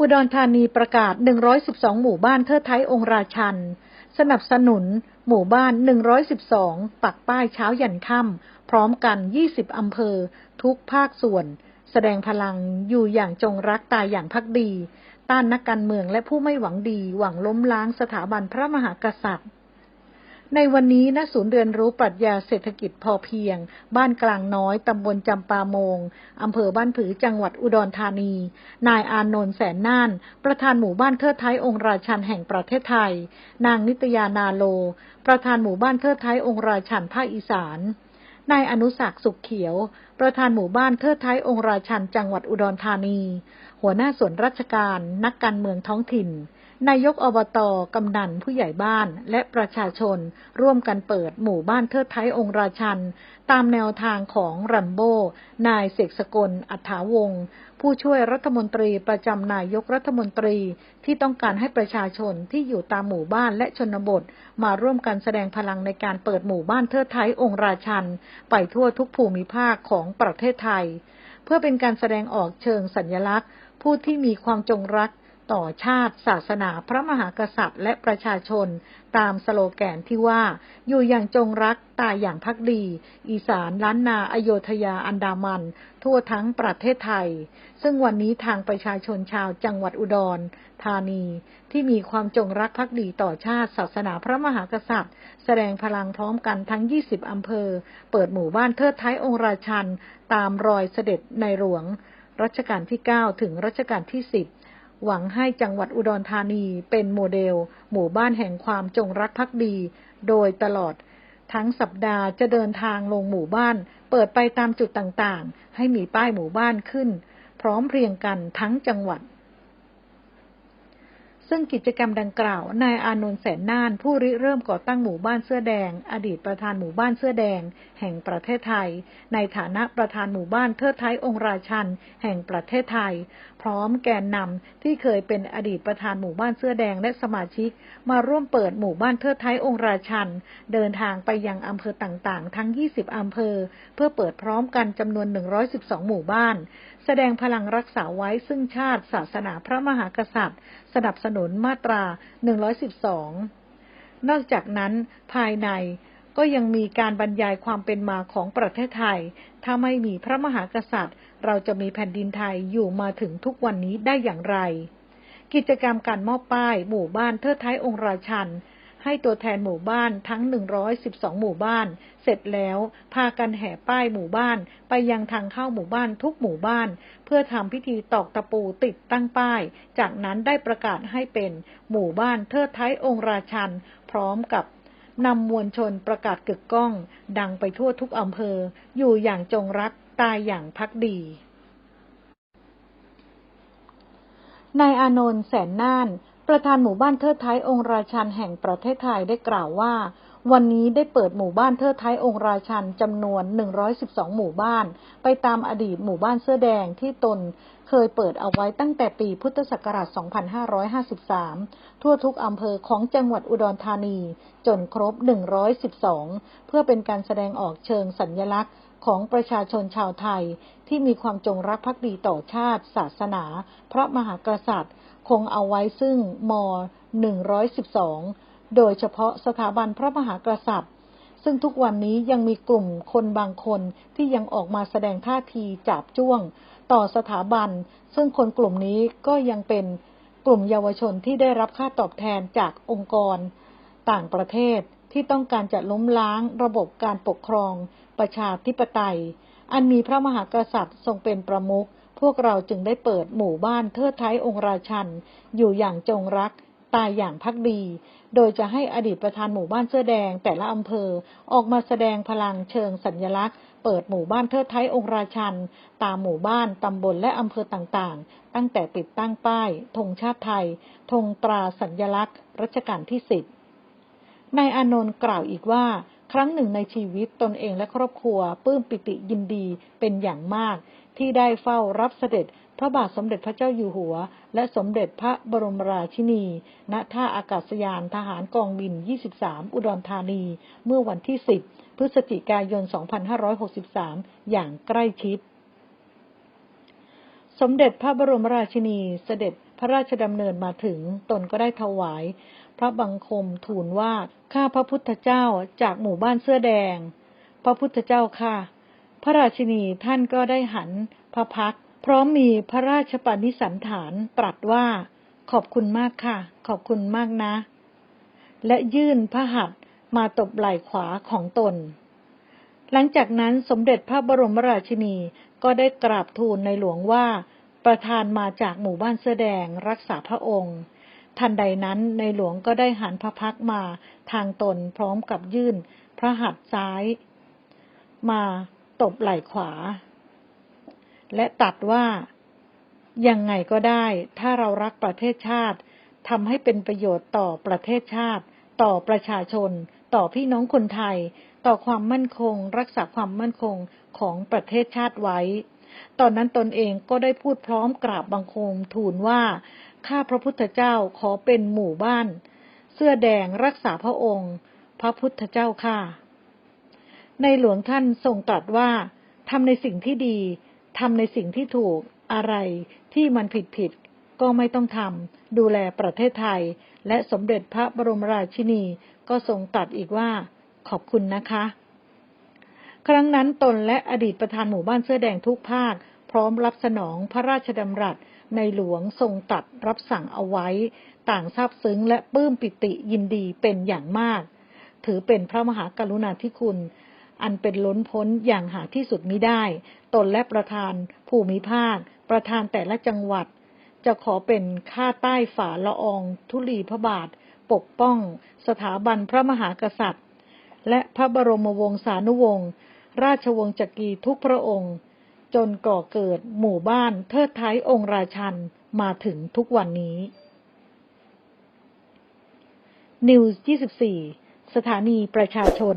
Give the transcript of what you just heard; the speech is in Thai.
อุดรธานีประกาศ 112 หมู่บ้านเทิดไทยองค์ราชัน สนับสนุน หมู่บ้าน 112 ปักป้ายเช้ายันค่ำพร้อมกัน 20 อำเภอ ทุกภาคส่วน แสดงพลังอยู่อย่างจงรักตายอย่างพักดี ต้านนักการเมืองและผู้ไม่หวังดีหวังล้มล้างสถาบันพระมหากษัตริย์ ในวันนี้ณศูนย์เรียนรู้ปรัชญาเศรษฐกิจพอเพียง บ้านกลางน้อย ตำบลจำปาโมง อำเภอบ้านผือ จังหวัดอุดรธานี นายอานนท์แสนน่าน ประธานหมู่บ้านเทิดไทยองค์ราชันแห่งประเทศไทย นางนิตยานาโล ประธานหมู่บ้านเทิดไทยองค์ราชันภาคอีสาน นายอนุศักดิ์สุขเขียว ประธานหมู่บ้านเทิดไทยองค์ราชันจังหวัดอุดรธานี หัวหน้าส่วนราชการ นักการเมืองท้องถิ่น นายกอบต กำนันผู้ใหญ่บ้านและประชาชน ร่วมกันเปิดหมู่บ้านเทิดไทยองค์ราชัน ตามแนวทางของรัมโบ้ นายเสกสกล อัฐาวงศ์ผู้ช่วยรัฐมนตรีประจำนายกรัฐมนตรีที่ต้องการให้ประชาชนที่อยู่ตามหมู่บ้านและชนบท มาร่วมกันแสดงพลังในการเปิดหมู่บ้านเทิดไทยองค์ราชัน ไปทั่วทุกภูมิภาคของประเทศไทย เพื่อเป็นการแสดงออกเชิงสัญลักษณ์ ผู้ที่มีความจงรัก ต่อชาติ ศาสนาพระมหากษัตริย์ และประชาชน ตามสโลแกนที่ว่า อยู่อย่างจงรักตายอย่างพักดี อีสานล้านนาอโยธยาอันดามัน ทั่วทั้งประเทศไทย ซึ่งวันนี้ทางประชาชนชาวจังหวัดอุดร ธานี ที่มีความจงรักภักดีต่อชาติ ศาสนาพระมหากษัตริย์ แสดงพลังพร้อมกันทั้ง 20 อำเภอ เปิดหมู่บ้านเทิดไทยองค์ราชัน ตามรอยเสด็จในหลวงรัชกาลที่ 9 ถึงรัชกาลที่ 10 หวังให้จังหวัดอุดรธานีเป็นโมเดล หมู่บ้านแห่งความจงรักภักดี โดยตลอด ทั้งสัปดาห์จะเดินทางลงหมู่บ้าน เปิดไปตามจุดต่างๆ ให้มีป้ายหมู่บ้านขึ้น พร้อมเพรียงกันทั้งจังหวัด ซึ่งกิจกรรมดังกล่าวนายอานนท์แสนน่าน ผู้ริเริ่มก่อตั้งหมู่บ้านเสื้อแดง อดีตประธานหมู่บ้านเสื้อแดง แห่งประเทศไทย ในฐานะประธานหมู่บ้านเทิดไทยองค์ราชัน แห่งประเทศไทย พร้อมแกนนำที่เคยเป็นอดีตประธานหมู่บ้านเสื้อแดงและสมาชิก มาร่วมเปิดหมู่บ้านเทิดไทยองค์ราชัน เดินทางไปยังอำเภอต่างๆ ทั้ง 20 อำเภอ เพื่อเปิดพร้อมกันจำนวน 112 หมู่บ้าน แสดงพลังรักษาไว้ซึ่งชาติศาสนาพระมหากษัตริย์ สนับสนุนมาตรา 112 นอกจากนั้นภายในก็ยังมีการบรรยายความเป็นมาของประเทศไทย ถ้าไม่มีพระมหากษัตริย์ เราจะมีแผ่นดินไทยอยู่มาถึงทุกวันนี้ได้อย่างไร กิจกรรมการมอบป้าย หมู่บ้านเทิดไทยองค์ราชัน ให้ตัวแทนหมู่บ้านทั้ง 112 หมู่บ้าน เสร็จแล้วพากันแห่ป้ายหมู่บ้าน ไปยังทางเข้าหมู่บ้านทุกหมู่บ้าน เพื่อทำพิธีตอกตะปูติดตั้งป้าย จากนั้นได้ประกาศให้เป็นหมู่บ้านเทิดไทยองค์ราชัน พร้อมกับนำมวลชนประกาศกึกก้อง ดังไปทั่วทุกอำเภอ อยู่อย่างจงรักตายอย่างพักดีนายอานนท์แสนน่าน ประธานหมู่บ้านเทิดไทยองค์ราชันแห่งประเทศไทยได้กล่าวว่า วันนี้ได้เปิดหมู่บ้านเทิดไทยองค์ราชันจำนวน 112 หมู่บ้าน ไปตามอดีตหมู่บ้านเสื้อแดงที่ตนเคยเปิดเอาไว้ตั้งแต่ปีพุทธศักราช 2553 ทั่วทุกอำเภอของจังหวัดอุดรธานี จนครบ 112 เพื่อเป็นการแสดงออกเชิงสัญญลักษณ์ของประชาชนชาวไทยที่มีความจงรักภักดีต่อชาติ ศาสนา พระมหากษัตริย์ คงเอาไว้ซึ่งม 112 โดยเฉพาะสถาบันพระมหากษัตริย์ ซึ่งทุกวันนี้ยังมีกลุ่มคนบางคนที่ยังออกมาแสดงท่าทีจับจ้วง ต่อสถาบัน ซึ่งคนกลุ่มนี้ก็ยังเป็นกลุ่มเยาวชนที่ได้รับค่าตอบแทนจากองค์กร ต่างประเทศที่ต้องการจะล้มล้างระบบการปกครอง ประชาธิปไตย อันมีพระมหากษัตริย์ทรงเป็นประมุข พวกเราจึงได้เปิดหมู่บ้านเทิดไทยองค์ราชัน อยู่อย่างจงรัก ตายอย่างพักดี โดยจะให้อดีตประธานหมู่บ้านเสื้อแดงแต่ละอำเภอออกมาแสดงพลังเชิงสัญลักษณ์ เปิดหมู่บ้านเทิดไทยองค์ราชัน ตามหมู่บ้านตำบลและอำเภอต่างๆ ตั้งแต่ติดตั้งป้ายธงชาติไทยธงตราสัญลักษณ์ รัชกาลที่สิบนายอานนท์กล่าวอีกว่าครั้งหนึ่งในชีวิตตนเองและครอบครัวปลื้มปิติยินดีเป็นอย่างมาก ที่ได้เฝ้ารับเสด็จพระบาทสมเด็จพระเจ้าอยู่หัว และสมเด็จพระบรมราชินี ณ ท่าอากาศยานทหารกองบิน 23 อุดรธานี เมื่อวันที่ 10 พฤศจิกายน 2563 อย่างใกล้ชิด สมเด็จพระบรมราชินีเสด็จพระราชดำเนินมาถึง ตนก็ได้ถวาย พระบังคมทูลว่า ข้าพระพุทธเจ้าจากหมู่บ้านเสื้อแดง พระพุทธเจ้าค่ะ พระราชินีท่านก็ได้หันพระพักพร้อมมีพระราชปณิสันฐานตรัสว่า ขอบคุณมากค่ะ ขอบคุณมากนะ และยื่นพระหัตถ์มาตบไหล่ขวาของตน หลังจากนั้นสมเด็จพระบรมราชินีก็ได้กราบทูลในหลวงว่า ประธานมาจากหมู่บ้านเสื้อแดงรักษาพระองค์ ทันใดนั้นในหลวงก็ได้หันพระพักมาทางตนพร้อมกับยื่นพระหัตถ์ซ้าย มา ตบไหล่ขวา และตัดว่ายังไงก็ได้ ถ้าเรารักประเทศชาติทำให้เป็นประโยชน์ต่อประเทศชาติ ต่อประชาชน ต่อพี่น้องคนไทย ต่อความมั่นคง รักษาความมั่นคงของประเทศชาติไว้ ตอนนั้นตนเองก็ได้พูดพร้อมกราบบังคมทูลว่า ข้าพระพุทธเจ้าขอเป็นหมู่บ้าน เสื้อแดงรักษาพระองค์ พระพุทธเจ้าค่ะ ในหลวงท่านทรงตรัสว่าทำในสิ่งที่ดีทำในสิ่งที่ถูกอะไรที่มันผิดผิดก็ไม่ต้องทำดูแลประเทศไทย และสมเด็จพระบรมราชินีก็ทรงตรัสอีกว่า ขอบคุณนะคะ ครั้งนั้นตนและอดีตประธานหมู่บ้านเสื้อแดงทุกภาค พร้อมรับสนองพระราชดำรัสในหลวงทรงตัดรับสั่งเอาไว้ ต่างซาบซึ้งและปลื้มปิติยินดีเป็นอย่างมาก ถือเป็นพระมหากรุณาธิคุณ อันเป็นล้นพ้นอย่างหาที่สุดมิได้ ตนและประธาน ภูมิภาค ประธานแต่ละจังหวัด จะขอเป็นข้าใต้ฝ่าละอองธุลีพระบาท ปกป้อง สถาบันพระมหากษัตริย์ และพระบรมวงศานุวงศ์ราชวงศ์จักรีทุกพระองค์ จนก่อเกิดหมู่บ้านเทิดไทยองค์ราชันมาถึงทุกวันนี้ นิวส์ 24 สถานีประชาชน